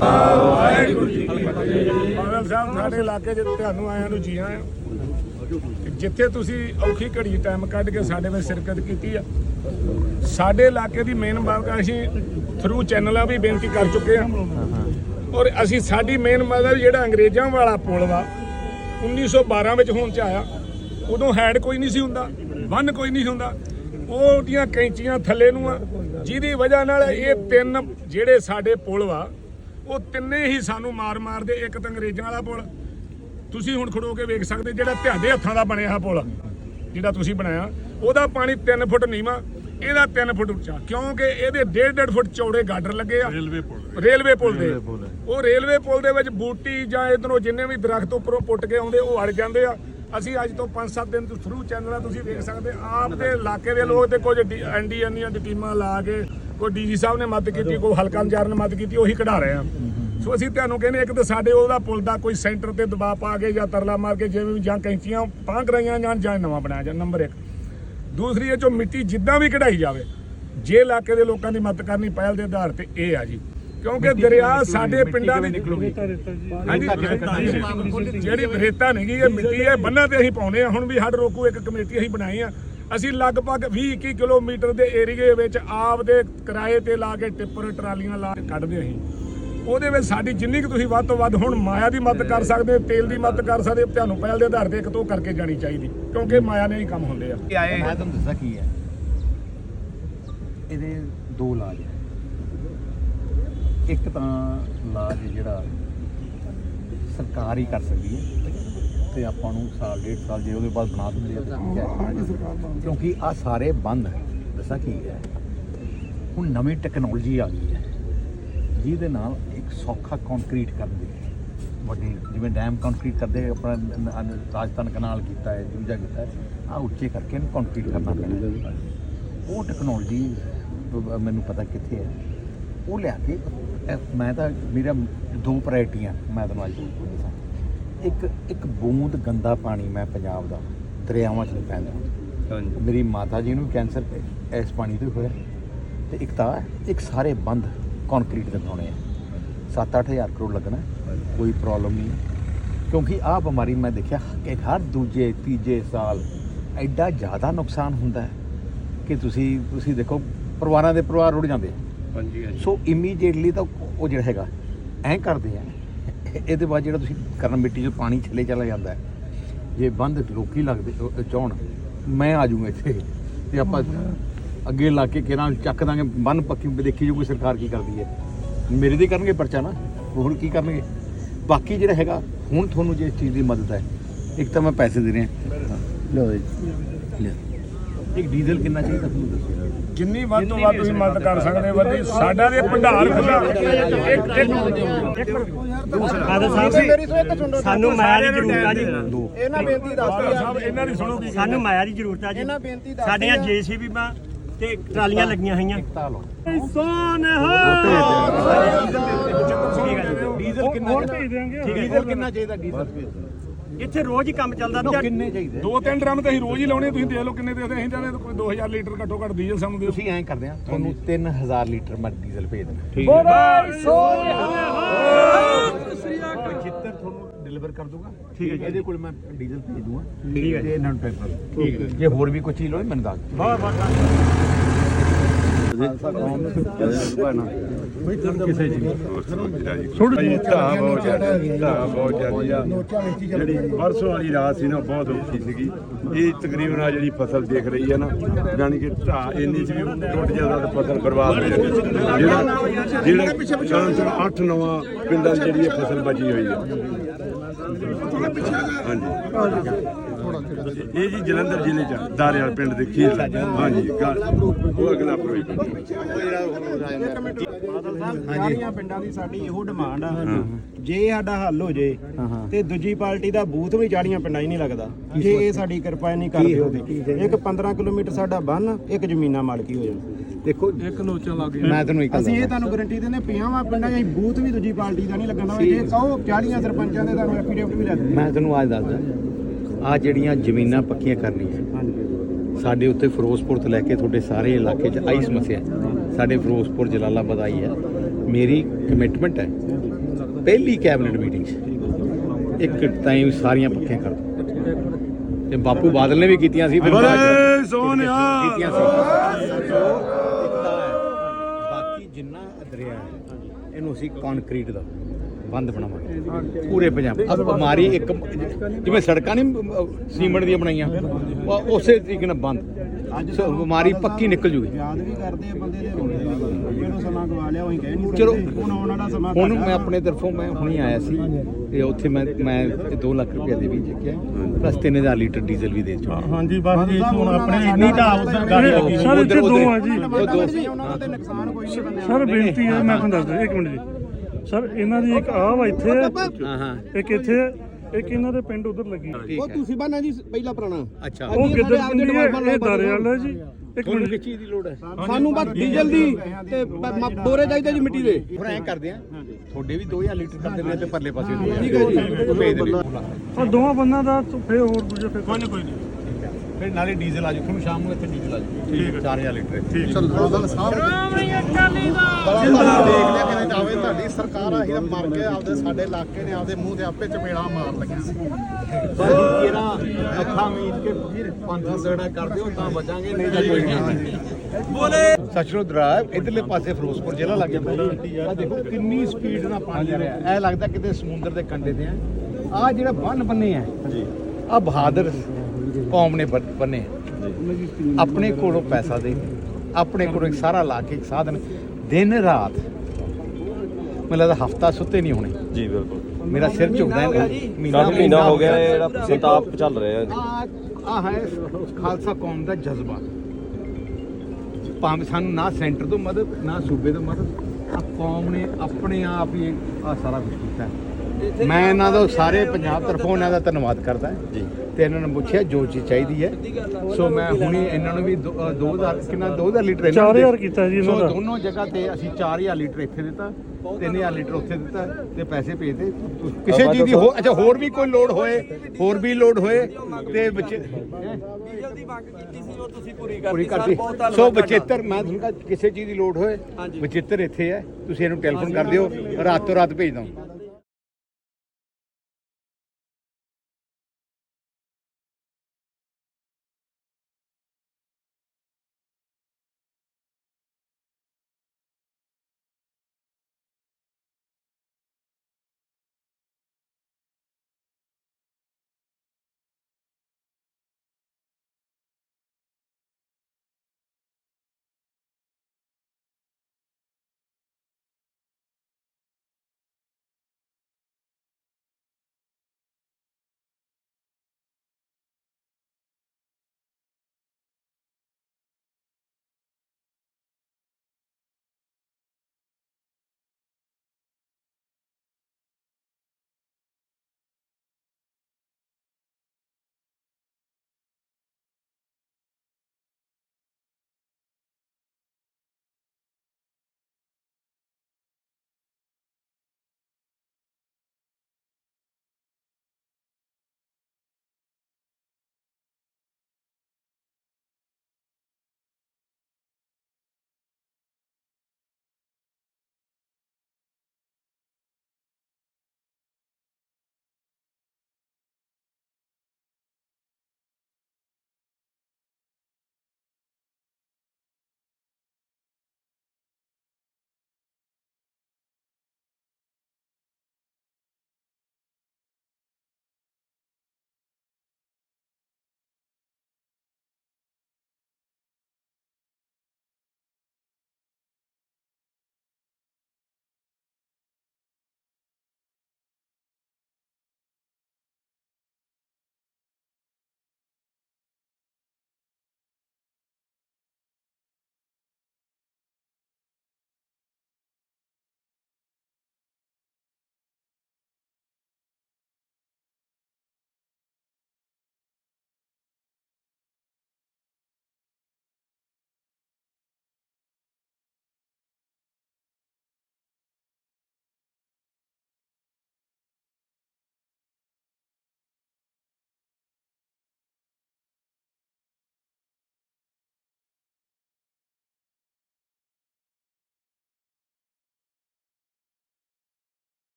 ਵਾਹਿਗੁਰੂ ਜੀ ਕੀ ਫਤਿਹ ਬਾਦਲ ਸਾਹਿਬ, ਸਾਡੇ ਇਲਾਕੇ 'ਚ ਤੁਹਾਨੂੰ ਆਇਆਂ ਨੂੰ ਜੀ ਆਇਆਂ ਜਿੱਥੇ ਤੁਸੀਂ ਔਖੀ ਘੜੀ ਟਾਈਮ ਕੱਢ ਕੇ ਸਾਡੇ ਵਿੱਚ ਸ਼ਿਰਕਤ ਕੀਤੀ ਆ, ਸਾਡੇ ਇਲਾਕੇ ਦੀ ਮੇਨ ਬਾਤ ਅਸੀਂ ਥਰੂ ਚੈਨਲਾਂ ਵੀ ਬੇਨਤੀ ਕਰ ਚੁੱਕੇ ਹਾਂ ਔਰ ਅਸੀਂ ਸਾਡੀ ਮੇਨ ਮਦਦ ਜਿਹੜਾ ਅੰਗਰੇਜ਼ਾਂ ਵਾਲਾ ਪੁਲ ਵਾ 1912 ਵਿੱਚ ਹੋਣ ਚ ਆਇਆ। ਉਦੋਂ ਹੈਡ ਕੋਈ ਨਹੀਂ ਸੀ ਹੁੰਦਾ ਬੰਨ ਕੋਈ ਨਹੀਂ ਸੀ ਹੁੰਦਾ। ਉਹਦੀਆਂ ਕੈਂਚੀਆਂ ਥੱਲੇ ਨੂੰ ਆ, ਜਿਹਦੀ ਵਜ੍ਹਾ ਨਾਲ ਇਹ ਤਿੰਨ ਜਿਹੜੇ ਸਾਡੇ ਪੁਲ ਵਾ ਉਹ ਤਿੰਨੇ ਹੀ ਸਾਨੂੰ ਮਾਰ ਮਾਰਦੇ ਇੱਕ ਤਾਂ ਅੰਗਰੇਜ਼ਾਂ ਵਾਲਾ ਪੁਲ। ਤੁਸੀਂ ਹੁਣ ਖੜੋ ਕੇ ਵੇਖ ਸਕਦੇ ਜਿਹੜਾ ਤੁਹਾਡੇ ਹੱਥਾਂ ਦਾ ਬਣਿਆ ਆ ਪੁਲ ਜਿਹੜਾ ਤੁਸੀਂ ਬਣਾਇਆ। ਉਹਦਾ ਪਾਣੀ 3 ਫੁੱਟ ਨੀਵਾ ਇਹਦਾ 3 ਫੁੱਟ ਉੱਚਾ ਕਿਉਂਕਿ ਇਹਦੇ 1.5 ਫੁੱਟ ਚੌੜੇ ਗਾਡਰ ਲੱਗੇ ਆ। ਰੇਲਵੇ ਪੁਲ ਰੇਲਵੇ ਪੁਲ ਦੇ। ਉਹ ਰੇਲਵੇ ਪੁਲ ਦੇ ਵਿੱਚ ਬੂਟੀ ਜਾਂ ਇਧਰੋਂ ਜਿੰਨੇ ਵੀ ਦਰਖਤ ਉੱਪਰੋਂ ਪੁੱਟ ਕੇ ਆਉਂਦੇ ਉਹ ਅੜ ਜਾਂਦੇ ਆ। ਅਸੀਂ ਅੱਜ ਤੋਂ 5-7 ਦਿਨ ਤੋਂ ਥਰੂ ਚੈਨਲਾਂ ਤੁਸੀਂ ਵੇਖ ਸਕਦੇ ਆਪ ਦੇ ਇਲਾਕੇ ਦੇ ਲੋਕ ਤੇ ਕੁਝ ਐਨਡੀਐਨਆਂ ਦੀਆਂ ਟੀਮਾਂ ਲਾ ਕੇ, ਕੋਈ ਡੀਜੀ ਸਾਹਿਬ ਨੇ ਮਦਦ ਕੀਤੀ, ਕੋਈ ਹਲਕਾ ਇੰਚਾਰਜ ਨੇ ਮਦਦ ਕੀਤੀ, ਉਹੀ ਕਢਾ ਰਹੇ ਆ। ਸੋ ਅਸੀਂ ਤੁਹਾਨੂੰ ਕਹਿੰਦੇ ਇੱਕ ਤਾਂ ਸਾਡੇ ਉਹਦਾ ਪੁਲ ਦਾ ਕੋਈ ਸੈਂਟਰ ਤੇ ਦਬਾਅ ਪਾ ਕੇ ਜਾਂ ਤਰਲਾ ਮਾਰ ਕੇ ਜਿਵੇਂ ਜਾਂ ਕੈਂਚੀਆਂ ਤਾਂ ਕਰਾਈਆਂ ਜਾਂ ਜਾਂ ਨਵਾਂ ਬਣਾਇਆ ਜਾਂ ਨੰਬਰ 1 ਦੂਸਰੀ ਇਹ ਚੋਂ ਮਿੱਟੀ ਜਿੱਦਾਂ ਵੀ ਕਢਾਈ ਜਾਵੇ, ਜੇ ਇਲਾਕੇ ਦੇ ਲੋਕਾਂ ਦੀ ਮਦਦ ਕਰਨੀ ਪਹਿਲ ਦੇ ਆਧਾਰ ਤੇ ਇਹ ਆ ਜੀ। ਕਿਉਂਕਿ ਦਰਿਆ ਸਾਡੇ ਪਿੰਡਾਂ ਵਿੱਚ ਹਾਂਜੀ ਜਿਹੜੀ ਰੇਤਾ ਨਹੀਂ ਗੀ ਇਹ ਮਿੱਟੀ ਹੈ ਬੰਨਾਂ ਤੇ ਅਸੀਂ ਪਾਉਨੇ ਆ ਹੁਣ ਵੀ ਹੱਡ ਰੋਕੂ ਇੱਕ ਕਮੇਟੀ ਅਸੀਂ ਬਣਾਈ ਆ। ਅਸੀਂ ਲਗਭਗ 20 21 ਕਿਲੋਮੀਟਰ ਦੇ ਏਰੀਏ ਵਿੱਚ ਆਪ ਦੇ ਕਿਰਾਏ ਤੇ ਲਾ ਕੇ ਟਿੱਪਰ ਟਰਾਲੀਆਂ ਲਾ ਕੇ ਕੱਢਦੇ ਅਸੀਂ। ਉਹਦੇ ਵਿੱਚ ਸਾਡੀ ਜਿੰਨੀ ਕਿ ਤੁਸੀਂ ਵੱਧ ਤੋਂ ਵੱਧ ਹੁਣ ਮਾਇਆ ਦੀ ਮਦਦ ਕਰ ਸਕਦੇ ਹੋ, ਤੇਲ ਦੀ ਮਦਦ ਕਰ ਸਕਦੇ ਹੋ, ਤੁਹਾਨੂੰ ਪਹਿਲ ਦੇ ਆਧਾਰ ਤੇ ਇੱਕ ਤੋਂ ਕਰਕੇ ਜਾਣੀ ਚਾਹੀਦੀ ਕਿਉਂਕਿ ਮਾਇਆ ਨੇ ਹੀ ਕੰਮ ਹੁੰਦੇ ਆ। ਮੈਂ ਤੁਹਾਨੂੰ ਦੱਸਾਂ ਕੀ ਹੈ। ਇਹਦੇ ਦੋ ਇਲਾਜ ਹੈ। ਇੱਕ ਤਾਂ ਇਲਾਜ ਜਿਹੜਾ ਸਰਕਾਰ ਹੀ ਕਰ ਸਕਦੀ ਹੈ ਤੇ ਆਪਾਂ ਨੂੰ ਸਾਲ ਡੇਢ ਸਾਲ ਜੇ ਉਹਦੇ ਬਾਅਦ ਬਣਾ ਦਿੰਦੇ ਆ ਤਾਂ ਠੀਕ ਹੈ। ਕਿਉਂਕਿ ਆ ਸਾਰੇ ਬੰਦ ਦੱਸਾਂ ਕੀ ਹੈ। ਹੁਣ ਨਵੀਂ ਟੈਕਨੋਲੋਜੀ ਆ ਗਈ ਹੈ। ਜਿਹਦੇ ਨਾਲ ਇੱਕ ਸੌਖਾ ਕੰਕਰੀਟ ਕਰਨ ਦੀ ਵੱਡੀ ਜਿਵੇਂ ਡੈਮ ਕੰਕਰੀਟ ਕਰਦੇ ਆਪਣਾ ਰਾਜਸਥਾਨ ਕਨਾਲ ਕੀਤਾ ਹੈ ਦੂਜਾ ਕੀਤਾ ਹੈ ਆ ਉੱਚੇ ਕਰਕੇ ਇਹਨੂੰ ਕੰਕਰੀਟ ਕਰਨਾ ਪੈਣਾ ਉਹ ਟੈਕਨੋਲੋਜੀ ਮੈਨੂੰ ਪਤਾ ਕਿੱਥੇ ਹੈ। ਉਹ ਲਿਆ ਕੇ ਇਹ ਮੈਂ ਤਾਂ ਮੇਰਾ ਦੋ ਪ੍ਰਾਇਰਟੀਆਂ ਮੈਂ ਤੁਹਾਨੂੰ ਅੱਜ ਦੱਸਾਂ ਇੱਕ ਇੱਕ ਬੂੰਦ ਗੰਦਾ ਪਾਣੀ ਮੈਂ ਪੰਜਾਬ ਦਾ ਦਰਿਆਵਾਂ 'ਚ ਨਹੀਂ ਪੈਂਦਾ। ਮੇਰੀ ਮਾਤਾ ਜੀ ਨੂੰ ਕੈਂਸਰ ਇਸ ਪਾਣੀ ਤੋਂ ਹੋਇਆ। ਤੇ ਇੱਕ ਤਾਂ ਇੱਕ ਸਾਰੇ ਬੰਦ ਕੰਕਰੀਟ ਦੇ ਬਣਾਉਣੇ ਆ 7-8000 ਕਰੋੜ ਲੱਗਣਾ ਕੋਈ ਪ੍ਰੋਬਲਮ ਨਹੀਂ ਕਿਉਂਕਿ ਆਹ ਬਿਮਾਰੀ ਮੈਂ ਦੇਖਿਆ ਕਿ ਹਰ ਦੂਜੇ ਤੀਜੇ ਸਾਲ ਐਡਾ ਜ਼ਿਆਦਾ ਨੁਕਸਾਨ ਹੁੰਦਾ ਹੈ ਕਿ ਤੁਸੀਂ ਤੁਸੀਂ ਦੇਖੋ ਪਰਿਵਾਰਾਂ ਦੇ ਪਰਿਵਾਰ ਰੁੜ ਜਾਂਦੇ ਹਾਂਜੀ ਸੋ ਇਮੀਡੀਏਟਲੀ ਤਾਂ ਉਹ ਜਿਹੜਾ ਹੈਗਾ ਐਂ ਕਰਦੇ ਆ। ਇਹਦੇ ਬਾਅਦ ਜਿਹੜਾ ਤੁਸੀਂ ਕਰਨ ਮਿੱਟੀ 'ਚ ਪਾਣੀ ਥੱਲੇ ਚਲਾ ਜਾਂਦਾ ਹੈ। ਜੇ ਬੰਦ ਲੋਕੀ ਲੱਗਦੇ ਚਾਹੁਣ ਮੈਂ ਆ ਜਾਊਂਗਾ ਇੱਥੇ। ਤੇ ਆਪਾਂ ਅੱਗੇ ਲਾ ਕੇ ਕਿਹਨਾਂ ਚੱਕ ਦਾਂਗੇ ਬੰਨ ਪੱਕੀ ਦੇਖੀ ਜੋ ਕੋਈ ਸਰਕਾਰ ਕੀ ਕਰਦੀ ਹੈ। ਮੇਰੇ ਦੇ ਕਰਨਗੇ ਪਰਚਾ ਨਾ ਹੋਰ ਕੀ ਕਰਨਗੇ? ਬਾਕੀ ਜਿਹੜਾ ਹੈਗਾ ਹੁਣ ਤੁਹਾਨੂੰ ਜੇ ਇਸ ਚੀਜ਼ ਦੀ ਮਦਦ ਹੈ ਇੱਕ ਤਾਂ ਮੈਂ ਪੈਸੇ ਦੇ ਰਿਹਾ। ਲਓ ਜੀ। ਲਿਆ। ਇੱਕ ਡੀਜ਼ਲ ਕਿੰਨਾ ਚਾਹੀਦਾ ਤੁਹਾਨੂੰ ਦੱਸੋ? ਜਿੰਨੀ ਵੱਧ ਤੋਂ ਵੱਧ ਤੁਸੀਂ ਮਦਦ ਕਰ ਸਕਦੇ ਹੋ ਵਧੀ ਸਾਡਾ ਦੇ ਭੰਡਾਰ ਖੁੱਲਾ ਇੱਕ ਇੱਕ ਫਾਦਰ ਸਾਹਿਬ ਸਾਨੂੰ ਮਾਇਆ ਦੀ ਜ਼ਰੂਰਤ ਆ ਜੀ। ਇਹਨਾਂ ਬੇਨਤੀ ਦੱਸਦੀ ਸਾਹਿਬ ਇਹਨਾਂ ਦੀ ਸੁਣੋ ਕੀ ਸਾਨੂੰ ਮਾਇਆ ਦੀ ਜ਼ਰੂਰਤ ਆ ਜੀ। ਇਹਨਾਂ ਬੇਨਤੀ ਦੱਸਦੀ ਸਾਡੀਆਂ। ਜੀਸੀਬੀ ਮਾਂ ਤੇ ਟਰਾਲੀਆਂ ਲੱਗੀਆਂ ਹੋਈਆਂ। ਸੋਨ ਡੀਜ਼ਲ ਕਿੰਨਾ ਡੀਜ਼ਲ ਕਿੰਨਾ ਚਾਹੀਦਾ? ਡੀਜ਼ਲ ਇੱਥੇ ਰੋਜ਼ ਹੀ ਕੰਮ ਚੱਲਦਾ ਤੇ ਕਿੰਨੇ ਚਾਹੀਦੇ ਦੋ ਤਿੰਨ ਡਰਮ ਤਾਂ ਅਸੀਂ ਰੋਜ਼ ਹੀ ਲਾਉਣੇ ਤੁਸੀਂ ਦੇਖ ਲਓ ਕਿੰਨੇ ਦੇ ਅਸੀਂ ਤਾਂ ਕੋਈ 2000 ਲੀਟਰ ਘੱਟੋ ਘੱਟ ਡੀਜ਼ਲ ਸਾਨੂੰ ਦਿਓ। ਤੁਸੀਂ ਐਂ ਕਰਦੇ ਆ ਤੁਹਾਨੂੰ 3000 ਲੀਟਰ ਮੈਂ ਡੀਜ਼ਲ ਭੇਜ ਦੇਣਾ ਠੀਕ ਚਿੱਤਰ ਤੁਹਾਨੂੰ ਡਿਲੀਵਰ ਕਰ ਦੂੰਗਾ। ਠੀਕ ਹੈ ਇਹਦੇ ਕੋਲ ਮੈਂ ਡੀਜ਼ਲ ਭੇਜ ਦੂੰਗਾ। ਠੀਕ ਹੈ ਤੇ ਇਹਨਾਂ ਨੂੰ ਪੈਟਰੋਲ ਠੀਕ ਹੈ ਜੇ। ਹੋਰ ਵੀ ਕੋਈ ਚੀਜ਼ ਲੋੜ ਮੈਨੂੰ ਦੱਸ ਦਿਓ। ਬਹੁਤ ਬਹੁਤ ਭਾਈ ਢਾਹ ਬਹੁਤ ਜ਼ਿਆਦਾ ਢਾਹ ਬਹੁਤ ਜ਼ਿਆਦੀ ਜਿਹੜੀ ਪਰਸੋਂ ਵਾਲੀ ਰਾਤ ਸੀ ਨਾ ਬਹੁਤ ਔਖੀ ਸੀਗੀ। ਇਹ ਤਕਰੀਬਨ ਆ ਜਿਹੜੀ ਫਸਲ ਦੇਖ ਰਹੀ ਹੈ ਨਾ ਯਾਨੀ ਕਿ ਢਾਹ ਇੰਨੀ ਵੀ ਟੁੱਟ ਜਾਂਦਾ ਤਾਂ ਫਸਲ ਬਰਬਾਦ ਹੋ ਜਾਂਦੀ ਜਿਹੜਾ ਜਿਹੜਾ ਚਾਂਸਰ 8 ਨਵਾਂ ਪਿੰਡਾਂ ਜਿਹੜੀ ਇਹ ਫਸਲ ਬਚੀ ਹੋਈ ਹੈ ਹਾਂਜੀ। ਇਹ ਜੀ ਜਲੰਧਰ ਜ਼ਿਲ੍ਹੇ ਚ ਆ, ਦਾਰੇਵਾਲ ਪਿੰਡ ਦੇ ਖੀਰ ਹਾਂਜੀ ਉਹ ਅਗਲਾ ਪ੍ਰੋਜੈਕਟ। ਸਾਰੀਆਂ ਪਿੰਡਾਂ ਦੀ ਸਾਡੀ ਇਹੋ ਡਿਮਾਂਡ ਆ। ਜੇ ਸਾਡਾ ਹੱਲ ਹੋ ਜੇ ਤੇ ਦੂਜੀ ਪਾਰਟੀ ਦਾ ਬੂਥ ਵੀ ਚਾੜੀਆਂ ਪਿੰਡਾਂ 'ਚ ਨਹੀਂ ਲੱਗਦਾ। ਜੇ ਇਹ ਸਾਡੀ ਕਿਰਪਾ ਨਹੀਂ ਕਰਦੇ ਉਹਦੇ ਇੱਕ 15 ਕਿਲੋਮੀਟਰ ਸਾਡਾ ਬੰਨ ਇੱਕ ਜ਼ਮੀਨਾਂ ਮਾਲਕੀ ਹੋ ਜਾਣ। ਦੇਖੋ ਇੱਕ ਨੋਚਾਂ ਲੱਗ ਮੈਂ ਤੈਨੂੰ ਇੱਕ ਅਸੀਂ ਇਹ। ਤੁਹਾਨੂੰ ਗਾਰੰਟੀ ਦਿੰਦੇ ਪਿਆਵਾਂ ਪਿੰਡਾਂ 'ਚ ਬੂਥ ਵੀ ਦੂਜੀ ਪਾਰਟੀ ਦਾ ਨਹੀਂ ਲੱਗਣਾ। ਜੇ ਕਹੋ 40 ਸਰਪੰਚਾਂ ਦੇ ਤੁਹਾਨੂੰ ਐਫੀਡੇਵਿਟ ਵੀ ਲੈ ਦਿੰਦੇ। ਮੈਂ ਤੈਨੂੰ ਅੱਜ ਦੱਸਦਾ। ਆ ਜਿਹੜੀਆਂ ਜ਼ਮੀਨਾਂ ਪੱਕੀਆਂ ਕਰਨੀਆਂ ਸਾਡੇ ਉੱਤੇ ਫਿਰੋਜ਼ਪੁਰ ਤੋਂ ਲੈ ਕੇ ਤੁਹਾਡੇ ਸਾਰੇ ਇਲਾਕੇ 'ਚ ਆਈ ਸਮੱਸਿਆ। ਹੈ। ਸਾਡੇ ਫਿਰੋਜ਼ਪੁਰ ਜਲਾਲਾਬਾਦ ਆਈ ਹੈ। ਮੇਰੀ ਕਮਿਟਮੈਂਟ ਹੈ। ਪਹਿਲੀ ਕੈਬਨਿਟ ਮੀਟਿੰਗ 'ਚ। ਇੱਕ ਟਾਈਮ ਸਾਰੀਆਂ ਪੱਕੀਆਂ ਕਰ ਦੋ ਤੇ ਬਾਪੂ ਬਾਦਲ ਨੇ ਵੀ ਕੀਤੀਆਂ ਸੀ ਫਿਰ ਕੀਤੀਆਂ। ਬਾਕੀ ਜਿੰਨਾ ਦਰਿਆ ਹੈ ਇਹਨੂੰ ਅਸੀਂ ਕੰਕਰੀਟ ਦਾ ਬੰਦ ਬਣਾਵਾਂਗੇ। ਪੂਰੇ ਪੰਜਾਬ। ਅਬ ਬਿਮਾਰੀ ਇੱਕ ਜਿਵੇਂ ਸੜਕਾਂ ਨਹੀਂ ਸੀਮੈਂਟ ਦੀਆਂ ਬਣਾਈਆਂ ਉਹ ਉਸੇ ਤਰੀਕੇ ਨਾਲ ਬੰਦ। ਸੋ ਬਿਮਾਰੀ ਪੱਕੀ ਨਿਕਲ ਜੂਗੀ। ਯਾਦ ਵੀ ਕਰਦੇ ਆ ਬੰਦੇ ਦੇ। ਰੋਲੇ ਜਿਹੜਾ ਸਮਾਂ ਗਵਾ ਲਿਆ ਉਹੀ ਕਹਿ ਨਹੀਂ ਚਲੋ। ਹੁਣ ਆਉਣ ਵਾਲਾ ਸਮਾਂ ਹੁਣ ਮੈਂ ਆਪਣੇ ਤਰਫੋਂ ਮੈਂ ਹੁਣੀ ਆਇਆ ਸੀ। ਤੇ ਉੱਥੇ ਮੈਂ ਮੈਂ 2 ਲੱਖ ਰੁਪਏ ਦੇ ਵੀ ਚੱਕਿਆ। ਪਲੱਸ 3000 ਲੀਟਰ ਡੀਜ਼ਲ ਵੀ ਦੇ ਚੁੱਕਾ ਹਾਂਜੀ ਬਸ ਜੀ ਹੁਣ ਆਪਣੇ ਇੰਨੀ ਤਾਂ ਉਧਰ ਗੱਲ ਲੱਗੀ ਸਰ ਇੱਥੇ ਦੋ ਆ ਜੀ। ਉਹ ਦੋ ਜੀ ਉਹਨਾਂ ਦਾ ਨੁਕਸਾਨ ਕੋਈ ਨਹੀਂ ਬੰਦਿਆਂ ਸਰ ਬੇਨਤੀ ਹੈ ਮੈਂ ਤੁਹਾਨੂੰ ਦੱਸਦਾ ਇੱਕ ਮਿੰਟ ਜੀ। ਸਰ ਇਹਨਾਂ ਦੀ ਇੱਕ ਆਹ ਵਾ ਇੱਥੇ ਹੈ, ਹਾਂ। ਇੱਕ ਇੱਥੇ ਇੱਕ ਇਹਨਾਂ ਦੇ ਪਿੰਡ ਉਧਰ ਲੱਗੀ। ਠੀਕ ਹੈ। ਤੁਸੀਂ ਬਾਨਾ ਜੀ ਪਹਿਲਾ ਪੁਰਾਣਾ। ਅੱਛਾ। ਉਹ ਗਿੱਦੜ ਪਿੰਡੀ ਹੈ ਇਹ ਦਾਰੇ ਵਾਲਾ ਹੈ ਜੀ। ਇੱਕ ਮਿੰਟ। ਕਿਸ ਚੀਜ਼ ਦੀ ਲੋੜ ਹੈ? ਸਾਨੂੰ ਬਸ ਡੀਜ਼ਲ ਦੀ ਤੇ ਬੋਰੇ ਚਾਹੀਦੇ ਜੀ ਮਿੱਟੀ ਦੇ। ਹੁਣ ਐਂ ਕਰਦੇ ਆ ਤੁਹਾਡੇ ਵੀ 2000 ਲੀਟਰ ਕਰ ਦਿੰਦੇ ਆ ਤੇ ਪਰਲੇ ਪਾਸੇ ਦੋ ਠੀਕ ਹੈ ਜੀ। ਆ ਦੋਵਾਂ ਬੰਨਾਂ ਦਾ ਫਿਰ ਹੋਰ ਦੂਜੇ ਫਿਰ ਕੋਈ ਕੋਈ ਨਹੀਂ ਫਿਰ ਨਾਲੇ ਡੀਜ਼ਲ ਆ ਜਾਊ। ਤੁਹਾਨੂੰ ਸ਼ਾਮ ਨੂੰ ਇੱਥੇ ਡੀਜ਼ਲ ਆ ਜਾਊ। ਠੀਕ ਹੈ। 4000 ਲੀਟਰ। ਠੀਕ ਦੇਖ ਲਿਆ ਕਿਤੇ ਜਾਵੇ। ਤੁਹਾਡੀ ਸਰਕਾਰ ਆ ਮਰ ਗਏ ਆਪਦੇ ਸਾਡੇ ਇਲਾਕੇ ਨੇ ਆਪਦੇ ਮੂੰਹ ਤੇ ਆਪੇ ਚਪੇੜਾ ਮਾਰ ਲੱਗਿਆ ਬਾਕੀ ਕਿਹੜਾ ਅੱਖਾਂ ਮੀਚ ਕੇ ਫਿਰ ਪੰਜ ਸੜਾ ਕਰ ਦਿਓ ਤਾਂ ਬਚਾਂਗੇ ਨਹੀਂ ਤਾਂ ਕੋਈ ਨਹੀਂ। ਬੋਲੇ। ਸਚਰੋ ਦਰਾਬ ਇਧਰਲੇ ਪਾਸੇ ਫਿਰੋਜ਼ਪੁਰ ਜ਼ਿਲ੍ਹਾ ਲੱਗ ਜਾਂਦਾ ਆ ਦੇਖੋ ਕਿੰਨੀ ਸਪੀਡ ਨਾਲ ਪਾਣੀ ਆ ਰਿਹਾ। ਐ ਲੱਗਦਾ ਕਿਤੇ ਸਮੁੰਦਰ ਦੇ ਕੰਢੇ ਤੇ ਆ। ਆ ਜਿਹੜਾ ਬੰਨ ਬੰਨੇ ਆ ਜੀ। ਆ ਬਹਾਦਰ ਕੌਮ ਨੇ ਬਨ-। ਆਪਣੇ ਕੋਲੋਂ ਪੈਸਾ ਦੇ ਆਪਣੇ ਕੋਲੋਂ ਇੱਕ ਸਾਰਾ ਲਾ ਕੇ ਇੱਕ ਸਾਧਨ ਦਿਨ ਰਾਤ। ਮੈਨੂੰ ਲੱਗਦਾ ਹਫਤਾ ਸੁੱਤੇ ਨਹੀਂ ਹੋਣੇ। ਜੀ ਬਿਲਕੁਲ। ਮੇਰਾ ਸਿਰ ਝੁਕਦਾ ਹੈ ਮਹੀਨਾ ਹੋ ਗਿਆ ਜਿਹੜਾ ਸੰਤਾਪ ਚੱਲ ਰਿਹਾ ਹੈ। ਆ ਹੈ ਖਾਲਸਾ ਕੌਮ ਦਾ ਜਜ਼ਬਾ। ਭਾਵੇਂ ਸਾਨੂੰ ਨਾ ਸੈਂਟਰ ਤੋਂ ਮਦਦ ਨਾ ਸੂਬੇ ਤੋਂ ਮਦਦ ਆ ਕੌਮ ਨੇ ਆਪਣੇ ਆਪ ਹੀ ਆ ਸਾਰਾ ਕੁਝ ਕੀਤਾ। ਮੈਂ ਇਹਨਾਂ ਦਾ ਸਾਰੇ ਪੰਜਾਬ ਤਰਫੋਂ ਇਹਨਾਂ ਦਾ ਧੰਨਵਾਦ ਕਰਦਾ ਜੀ। ਤੇ ਇਹਨਾਂ ਨੂੰ ਪੁੱਛਿਆ ਜੋ ਚੀਜ਼ ਚਾਹੀਦੀ ਹੈ। ਸੋ ਮੈਂ ਹੁਣੇ ਇਹਨਾਂ ਨੂੰ ਵੀ 2000 ਕਿੰਨਾ 2000 ਲੀਟਰ ਇਹਨਾਂ ਨੂੰ 4000 ਦੇ- ਕੀਤਾ ਜੀ ਇਹਨਾਂ ਸੋ ਦਾ। ਦੋਨੋਂ ਜਗ੍ਹਾ ਤੇ ਅਸੀਂ 4000 ਲੀਟਰ ਇੱਥੇ ਦਿੱਤਾ 3000 ਲੀਟਰ ਉੱਥੇ ਦਿੱਤਾ ਤੇ ਪੈਸੇ ਭੇਜਦੇ। ਕਿਸੇ ਚੀਜ਼ ਦੀ ਹੋ ਅੱਛਾ ਹੋਰ ਵੀ ਕੋਈ ਲੋਡ ਹੋਏ ਹੋਰ ਵੀ ਲੋਡ ਹੋਏ ਤੇ ਬੱਚੇ ਪੂਰੀ ਕਰਤੀ। ਸੋ ਬਚੇਤਰ ਮੈਂ ਤੁਹਾਨੂੰ ਕਿਹਾ ਕਿਸੇ ਚੀਜ਼ ਦੀ ਲੋਡ ਹੋਏ ਬਚੇਤਰ ਇੱਥੇ ਹੈ ਤੁਸੀਂ ਇਹਨੂੰ ਟੈਲੀਫੋਨ ਕਰ ਦਿਓ ਰਾਤੋਂ ਰਾਤ ਭੇਜ ਦਵਾਂ